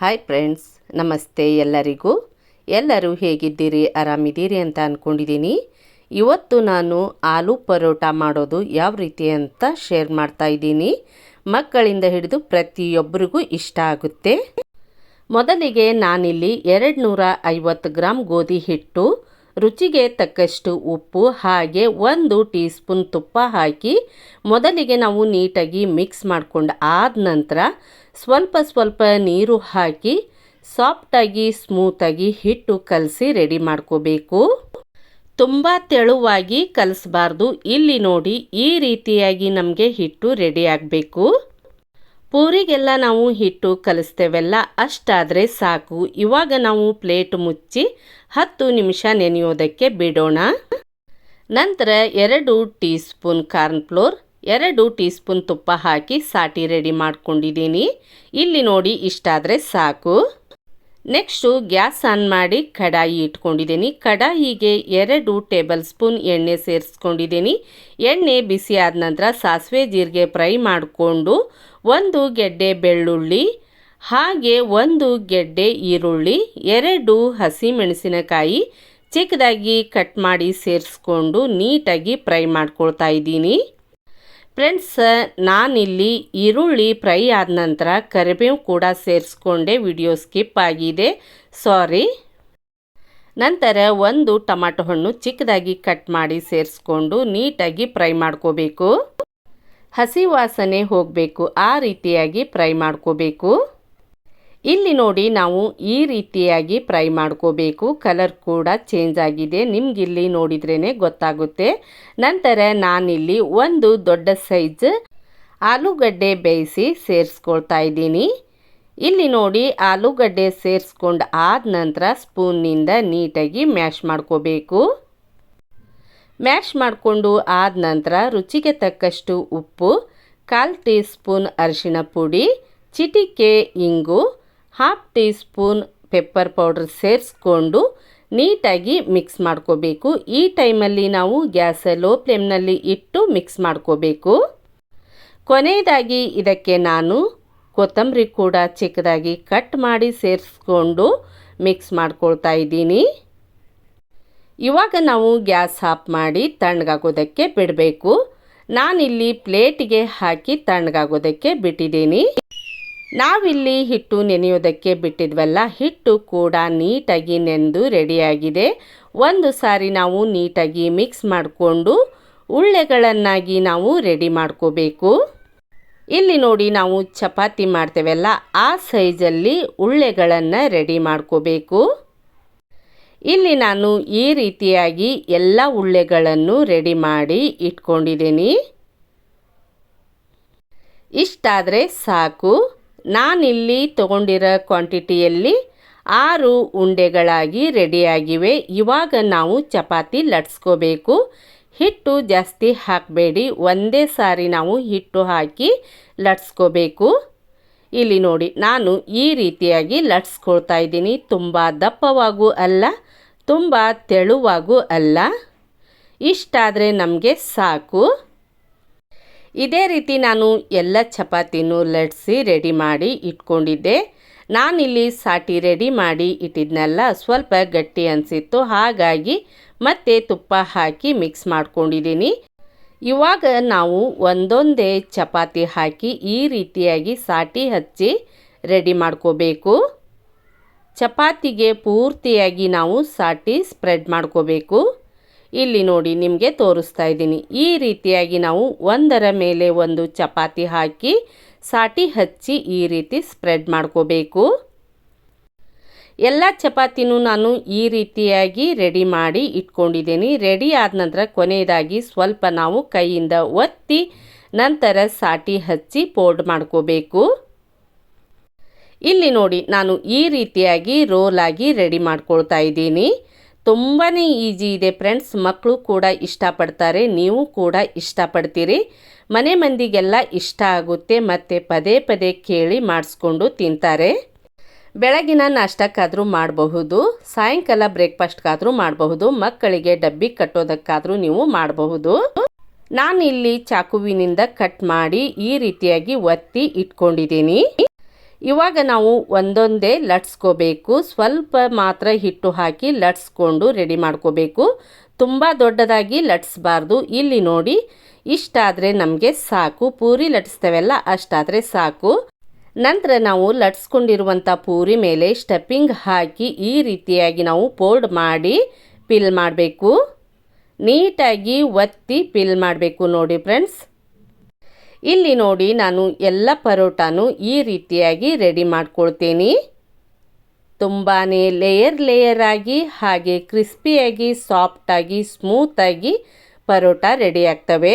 Hi friends ನಮಸ್ತೆ ಎಲ್ಲರಿಗೂ. ಎಲ್ಲರೂ ಹೇಗಿದ್ದೀರಿ? ಆರಾಮಿದ್ದೀರಿ ಅಂತ ಅಂದ್ಕೊಂಡಿದ್ದೀನಿ ಇವತ್ತು ನಾನು ಆಲೂ ಪರೋಟ ಮಾಡೋದು ಯಾವ ರೀತಿ ಅಂತ ಶೇರ್ ಮಾಡ್ತಾ ಇದ್ದೀನಿ. ಮಕ್ಕಳಿಂದ ಹಿಡಿದು ಪ್ರತಿಯೊಬ್ಬರಿಗೂ ಇಷ್ಟ ಆಗುತ್ತೆ. ಮೊದಲಿಗೆ ನಾನಿಲ್ಲಿ ಎರಡು ನೂರ ಐವತ್ತು ಗ್ರಾಮ್ ಗೋಧಿ ಹಿಟ್ಟು ರುಚಿಗೆ ತಕ್ಕಷ್ಟು ಉಪ್ಪು, ಹಾಗೆ ಒಂದು ಟೀ ಸ್ಪೂನ್ ತುಪ್ಪ ಹಾಕಿ ಮೊದಲಿಗೆ ನಾವು ನೀಟಾಗಿ ಮಿಕ್ಸ್ ಮಾಡ್ಕೊಂಡು ಆದ ನಂತರ ಸ್ವಲ್ಪ ಸ್ವಲ್ಪ ನೀರು ಹಾಕಿ ಸಾಫ್ಟಾಗಿ, ಸ್ಮೂತಾಗಿ ಹಿಟ್ಟು ಕಲಸಿ ರೆಡಿ ಮಾಡ್ಕೋಬೇಕು. ತುಂಬ ತೆಳುವಾಗಿ ಕಲಿಸ್ಬಾರ್ದು. ಇಲ್ಲಿ ನೋಡಿ ಈ ರೀತಿಯಾಗಿ ನಮಗೆ ಹಿಟ್ಟು ರೆಡಿ ಆಗಬೇಕು. ಪೂರಿಗೆಲ್ಲ ನಾವು ಹಿಟ್ಟು ಕಲಿಸ್ತೇವೆಲ್ಲ, ಅಷ್ಟಾದರೆ ಸಾಕು. ಇವಾಗ ನಾವು ಪ್ಲೇಟ್ ಮುಚ್ಚಿ ಹತ್ತು ನಿಮಿಷ ನೆನೆಯೋದಕ್ಕೆ ಬಿಡೋಣ. ನಂತರ ಎರಡು ಟೀ ಸ್ಪೂನ್ ಕಾರ್ನ್ ಫ್ಲೋರ್, ಎರಡು ಟೀ ಸ್ಪೂನ್ ತುಪ್ಪ ಹಾಕಿ ಸಾಟಿ ರೆಡಿ ಮಾಡ್ಕೊಂಡಿದ್ದೀನಿ. ಇಲ್ಲಿ ನೋಡಿ ಇಷ್ಟಾದರೆ ಸಾಕು. ನೆಕ್ಸ್ಟು ಗ್ಯಾಸ್ ಆನ್ ಮಾಡಿ ಕಡಾಯಿ ಇಟ್ಕೊಂಡಿದ್ದೀನಿ. ಕಡಾಯಿಗೆ ಎರಡು ಟೇಬಲ್ ಸ್ಪೂನ್ ಎಣ್ಣೆ ಸೇರಿಸ್ಕೊಂಡಿದ್ದೀನಿ. ಎಣ್ಣೆ ಬಿಸಿ ಆದ ನಂತರ ಸಾಸಿವೆ ಜೀರಿಗೆ ಫ್ರೈ ಮಾಡಿಕೊಂಡು ಒಂದು ಗೆಡ್ಡೆ ಬೆಳ್ಳುಳ್ಳಿ, ಹಾಗೆ ಒಂದು ಗೆಡ್ಡೆ ಈರುಳ್ಳಿ, ಎರಡು ಹಸಿ ಮೆಣಸಿನಕಾಯಿ ಚಿಕ್ಕದಾಗಿ ಕಟ್ ಮಾಡಿ ಸೇರಿಸ್ಕೊಂಡು ನೀಟಾಗಿ ಫ್ರೈ ಮಾಡ್ಕೊಳ್ತಾ ಇದ್ದೀನಿ. ಫ್ರೆಂಡ್ಸ್, ನಾನಿಲ್ಲಿ ಈರುಳ್ಳಿ ಫ್ರೈ ಆದ ನಂತರ ಕರಿಬೇವು ಕೂಡ ಸೇರಿಸ್ಕೊಂಡೆ ವಿಡಿಯೋ ಸ್ಕಿಪ್ ಆಗಿದೆ. ಸಾರಿ. ನಂತರ ಒಂದು ಟೊಮಾಟೊ ಹಣ್ಣು ಚಿಕ್ಕದಾಗಿ ಕಟ್ ಮಾಡಿ ಸೇರಿಸ್ಕೊಂಡು ನೀಟಾಗಿ ಫ್ರೈ ಮಾಡ್ಕೋಬೇಕು. ಹಸಿ ವಾಸನೆ ಹೋಗಬೇಕು, ಆ ರೀತಿಯಾಗಿ ಫ್ರೈ ಮಾಡ್ಕೋಬೇಕು. ಇಲ್ಲಿ ನೋಡಿ ನಾವು ಈ ರೀತಿಯಾಗಿ ಫ್ರೈ ಮಾಡ್ಕೋಬೇಕು. ಕಲರ್ ಕೂಡ ಚೇಂಜ್ ಆಗಿದೆ. ನಿಮಗಿಲ್ಲಿ ನೋಡಿದ್ರೇ ಗೊತ್ತಾಗುತ್ತೆ. ನಂತರ ನಾನಿಲ್ಲಿ ಒಂದು ದೊಡ್ಡ ಸೈಜ್ ಆಲೂಗಡ್ಡೆ ಬೇಯಿಸಿ ಸೇರಿಸ್ಕೊಳ್ತಾ ಇದ್ದೀನಿ. ಇಲ್ಲಿ ನೋಡಿ ಆಲೂಗಡ್ಡೆ ಸೇರಿಸ್ಕೊಂಡು ಆದ ನಂತರ ಸ್ಪೂನ್ನಿಂದ ನೀಟಾಗಿ ಮ್ಯಾಶ್ ಮಾಡ್ಕೋಬೇಕು. ಮ್ಯಾಶ್ ಮಾಡಿಕೊಂಡು ಆದ ನಂತರ ರುಚಿಗೆ ತಕ್ಕಷ್ಟು ಉಪ್ಪು, ಕಾಲು ಟೀ ಸ್ಪೂನ್ ಅರಿಶಿಣ ಪುಡಿ, ಚಿಟಿಕೆ, ಇಂಗು half tea spoon pepper powder ಸೇರಿಸ್ಕೊಂಡು ನೀಟಾಗಿ ಮಿಕ್ಸ್ ಮಾಡ್ಕೋಬೇಕು. ಈ ಟೈಮಲ್ಲಿ ನಾವು ಗ್ಯಾಸ್ ಲೋ ಫ್ಲೇಮ್ನಲ್ಲಿ ಇಟ್ಟು ಮಿಕ್ಸ್ ಮಾಡ್ಕೋಬೇಕು. ಕೊನೆಯದಾಗಿ ಇದಕ್ಕೆ ನಾನು ಕೊತ್ತಂಬರಿ ಕೂಡ ಚಿಕ್ಕದಾಗಿ ಕಟ್ ಮಾಡಿ ಸೇರಿಸ್ಕೊಂಡು ಮಿಕ್ಸ್ ಮಾಡ್ಕೊಳ್ತಾ ಇದ್ದೀನಿ. ಇವಾಗ ನಾವು ಗ್ಯಾಸ್ ಆಫ್ ಮಾಡಿ ತಣ್ಣಗಾಗೋದಕ್ಕೆ ಬಿಡಬೇಕು. ನಾನಿಲ್ಲಿ ಪ್ಲೇಟಿಗೆ ಹಾಕಿ ತಣ್ಣಗಾಗೋದಕ್ಕೆ ಬಿಟ್ಟಿದ್ದೀನಿ. ನಾವಿಲ್ಲಿ ಹಿಟ್ಟು ನೆನೆಯೋದಕ್ಕೆ ಬಿಟ್ಟಿದ್ವಲ್ಲ, ಹಿಟ್ಟು ಕೂಡ ನೀಟಾಗಿ ನೆಂದು ರೆಡಿಯಾಗಿದೆ. ಒಂದು ಸಾರಿ ನಾವು ನೀಟಾಗಿ ಮಿಕ್ಸ್ ಮಾಡಿಕೊಂಡು ಉಳ್ಳೆಗಳನ್ನಾಗಿ ನಾವು ರೆಡಿ ಮಾಡ್ಕೋಬೇಕು. ಇಲ್ಲಿ ನೋಡಿ ನಾವು ಚಪಾತಿ ಮಾಡ್ತೇವಲ್ಲ, ಆ ಸೈಜಲ್ಲಿ ಉಳ್ಳೆಗಳನ್ನು ರೆಡಿ ಮಾಡ್ಕೋಬೇಕು. ಇಲ್ಲಿ ನಾನು ಈ ರೀತಿಯಾಗಿ ಎಲ್ಲ ಉಳ್ಳೆಗಳನ್ನು ರೆಡಿ ಮಾಡಿ ಇಟ್ಕೊಂಡಿದ್ದೀನಿ. ಇಷ್ಟಾದರೆ ಸಾಕು. ನಾನಿಲ್ಲಿ ತಗೊಂಡಿರೋ ಕ್ವಾಂಟಿಟಿಯಲ್ಲಿ ಆರು ಉಂಡೆಗಳಾಗಿ ರೆಡಿಯಾಗಿವೆ. ಇವಾಗ ನಾವು ಚಪಾತಿ ಲಟ್ಸ್ಕೋಬೇಕು. ಹಿಟ್ಟು ಜಾಸ್ತಿ ಹಾಕಬೇಡಿ. ಒಂದೇ ಸಾರಿ ನಾವು ಹಿಟ್ಟು ಹಾಕಿ ಲಟ್ಸ್ಕೋಬೇಕು. ಇಲ್ಲಿ ನೋಡಿ, ನಾನು ಈ ರೀತಿಯಾಗಿ ಲಟ್ಸ್ಕೊಳ್ತಾ ಇದ್ದೀನಿ. ತುಂಬ ದಪ್ಪವಾಗೂ ಅಲ್ಲ, ತುಂಬ ತೆಳುವಾಗೂ ಅಲ್ಲ. ಇಷ್ಟಾದರೆ ನಮಗೆ ಸಾಕು. ಇದೇ ರೀತಿ ನಾನು ಎಲ್ಲ ಚಪಾತಿನೂ ಲಟ್ಸಿ ರೆಡಿ ಮಾಡಿ ಇಟ್ಕೊಂಡಿದ್ದೆ. ನಾನಿಲ್ಲಿ ಸಾಟಿ ರೆಡಿ ಮಾಡಿ ಇಟ್ಟಿದ್ನಲ್ಲ, ಸ್ವಲ್ಪ ಗಟ್ಟಿ ಅನಿಸಿತ್ತು. ಹಾಗಾಗಿ ಮತ್ತೆ ತುಪ್ಪ ಹಾಕಿ ಮಿಕ್ಸ್ ಮಾಡ್ಕೊಂಡಿದ್ದೀನಿ. ಇವಾಗ ನಾವು ಒಂದೊಂದೇ ಚಪಾತಿ ಹಾಕಿ ಈ ರೀತಿಯಾಗಿ ಸಾಟಿ ಹಚ್ಚಿ ರೆಡಿ ಮಾಡ್ಕೋಬೇಕು. ಚಪಾತಿಗೆ ಪೂರ್ತಿಯಾಗಿ ನಾವು ಸಾಟಿ ಸ್ಪ್ರೆಡ್ ಮಾಡ್ಕೋಬೇಕು. ಇಲ್ಲಿ ನೋಡಿ ನಿಮಗೆ ತೋರಿಸ್ತಾ ಇದ್ದೀನಿ. ಈ ರೀತಿಯಾಗಿ ನಾವು ಒಂದರ ಮೇಲೆ ಒಂದು ಚಪಾತಿ ಹಾಕಿ, ಸಾಟಿ ಹಚ್ಚಿ ಈ ರೀತಿ ಸ್ಪ್ರೆಡ್ ಮಾಡ್ಕೋಬೇಕು. ಎಲ್ಲ ಚಪಾತಿನೂ ನಾನು ಈ ರೀತಿಯಾಗಿ ರೆಡಿ ಮಾಡಿ ಇಟ್ಕೊಂಡಿದ್ದೀನಿ. ರೆಡಿ ಆದ ನಂತರ ಕೊನೆಯದಾಗಿ ಸ್ವಲ್ಪ ನಾವು ಕೈಯಿಂದ ಒತ್ತಿ ನಂತರ ಸಾಟಿ ಹಚ್ಚಿ ಪೋಲ್ಡ್ ಮಾಡ್ಕೋಬೇಕು. ಇಲ್ಲಿ ನೋಡಿ ನಾನು ಈ ರೀತಿಯಾಗಿ ರೋಲ್ ಆಗಿ ರೆಡಿ ಮಾಡ್ಕೊಳ್ತಾ ಇದ್ದೀನಿ. ತುಂಬಾ ಈಜಿ ಇದೆ ಫ್ರೆಂಡ್ಸ್. ಮಕ್ಕಳು ಕೂಡ ಇಷ್ಟಪಡ್ತಾರೆ, ನೀವು ಕೂಡ ಇಷ್ಟಪಡ್ತೀರಿ. ಮನೆ ಮಂದಿಗೆಲ್ಲ ಇಷ್ಟ ಆಗುತ್ತೆ, ಮತ್ತು ಪದೇ ಪದೇ ಕೇಳಿ ಮಾಡಿಸ್ಕೊಂಡು ತಿಂತಾರೆ. ಬೆಳಗಿನ ನಾಷ್ಟಕ್ಕಾದರೂ ಮಾಡಬಹುದು, ಸಾಯಂಕಾಲ ಬ್ರೇಕ್ಫಾಸ್ಟ್ಗಾದರೂ ಮಾಡಬಹುದು, ಮಕ್ಕಳಿಗೆ ಡಬ್ಬಿ ಕಟ್ಟೋದಕ್ಕಾದರೂ ನೀವು ಮಾಡಬಹುದು. ನಾನಿಲ್ಲಿ ಚಾಕುವಿನಿಂದ ಕಟ್ ಮಾಡಿ ಈ ರೀತಿಯಾಗಿ ಒತ್ತಿ ಇಟ್ಕೊಂಡಿದ್ದೀನಿ. ಇವಾಗ ನಾವು ಒಂದೊಂದೇ ಲಟ್ಸ್ಕೋಬೇಕು. ಸ್ವಲ್ಪ ಮಾತ್ರ ಹಿಟ್ಟು ಹಾಕಿ ಲಟ್ಸ್ಕೊಂಡು ರೆಡಿ ಮಾಡ್ಕೋಬೇಕು. ತುಂಬ ದೊಡ್ಡದಾಗಿ ಲಟ್ಸ್ಬಾರ್ದು. ಇಲ್ಲಿ ನೋಡಿ ಇಷ್ಟಾದರೆ ನಮಗೆ ಸಾಕು. ಪೂರಿ ಲಟ್ಸ್ತೇವಲ್ಲ ಅಷ್ಟಾದರೆ ಸಾಕು. ನಂತರ ನಾವು ಲಟ್ಸ್ಕೊಂಡಿರುವಂಥ ಪೂರಿ ಮೇಲೆ ಸ್ಟಪ್ಪಿಂಗ್ ಹಾಕಿ ಈ ರೀತಿಯಾಗಿ ನಾವು ಪೋಲ್ಡ್ ಮಾಡಿ ಪಿಲ್ ಮಾಡಬೇಕು. ನೀಟಾಗಿ ಒತ್ತಿ ಪಿಲ್ ಮಾಡಬೇಕು ನೋಡಿ ಫ್ರೆಂಡ್ಸ್. ಇಲ್ಲಿ ನೋಡಿ ನಾನು ಎಲ್ಲ ಪರೋಟಾನು ಈ ರೀತಿಯಾಗಿ ರೆಡಿ ಮಾಡ್ಕೊಳ್ತೀನಿ. ತುಂಬಾ ಲೇಯರ್ ಲೇಯರ್ ಆಗಿ ಹಾಗೆ ಕ್ರಿಸ್ಪಿಯಾಗಿ, ಸಾಫ್ಟಾಗಿ, ಸ್ಮೂತಾಗಿ ಪರೋಟ ರೆಡಿ ಆಗ್ತವೆ.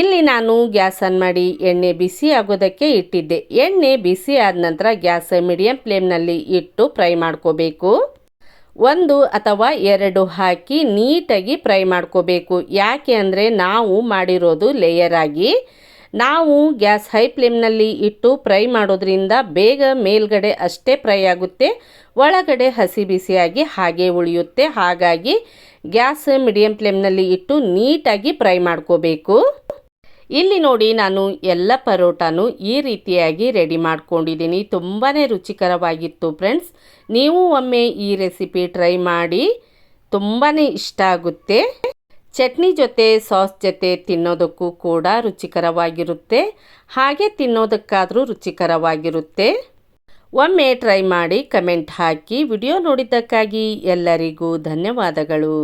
ಇಲ್ಲಿ ನಾನು ಗ್ಯಾಸ್ ಆನ್ ಮಾಡಿ ಎಣ್ಣೆ ಬಿಸಿ ಆಗೋದಕ್ಕೆ ಇಟ್ಟಿದ್ದೆ. ಎಣ್ಣೆ ಬಿಸಿ ಆದ ನಂತರ ಗ್ಯಾಸ್ ಮೀಡಿಯಂ ಫ್ಲೇಮ್ನಲ್ಲಿ ಇಟ್ಟು ಫ್ರೈ ಮಾಡ್ಕೋಬೇಕು. ಒಂದು ಅಥವಾ ಎರಡು ಹಾಕಿ ನೀಟಾಗಿ ಫ್ರೈ ಮಾಡ್ಕೋಬೇಕು. ಯಾಕೆ ಅಂದರೆ ನಾವು ಮಾಡಿರೋದು ಲೇಯರ್ ಆಗಿ. ನಾವು ಗ್ಯಾಸ್ ಹೈ ಫ್ಲೇಮ್ನಲ್ಲಿ ಇಟ್ಟು ಫ್ರೈ ಮಾಡೋದ್ರಿಂದ ಬೇಗ ಮೇಲ್ಗಡೆ ಅಷ್ಟೇ ಫ್ರೈ ಆಗುತ್ತೆ, ಒಳಗಡೆ ಹಸಿ ಬಿಸಿಯಾಗಿ ಹಾಗೆ ಉಳಿಯುತ್ತೆ. ಹಾಗಾಗಿ ಗ್ಯಾಸ್ ಮೀಡಿಯಂ ಫ್ಲೇಮ್ನಲ್ಲಿ ಇಟ್ಟು ನೀಟಾಗಿ ಫ್ರೈ ಮಾಡ್ಕೋಬೇಕು. ಇಲ್ಲಿ ನೋಡಿ ನಾನು ಎಲ್ಲ ಪರೋಟಾನು ಈ ರೀತಿಯಾಗಿ ರೆಡಿ ಮಾಡ್ಕೊಂಡಿದ್ದೀನಿ. ತುಂಬಾ ರುಚಿಕರವಾಗಿತ್ತು ಫ್ರೆಂಡ್ಸ್. ನೀವು ಒಮ್ಮೆ ಈ ರೆಸಿಪಿ ಟ್ರೈ ಮಾಡಿ ತುಂಬಾ ಇಷ್ಟ ಆಗುತ್ತೆ. ಚಟ್ನಿ ಜೊತೆ ಸಾಸ್ ಜೊತೆ ತಿನ್ನೋದಕ್ಕೂ ಕೂಡ ರುಚಿಕರವಾಗಿರುತ್ತೆ. ಹಾಗೆ ತಿನ್ನೋದಕ್ಕಾದರೂ ರುಚಿಕರವಾಗಿರುತ್ತೆ. ಒಮ್ಮೆ ಟ್ರೈ ಮಾಡಿ ಕಮೆಂಟ್ ಹಾಕಿ ವಿಡಿಯೋ ನೋಡಿದ್ದಕ್ಕಾಗಿ ಎಲ್ಲರಿಗೂ ಧನ್ಯವಾದಗಳು.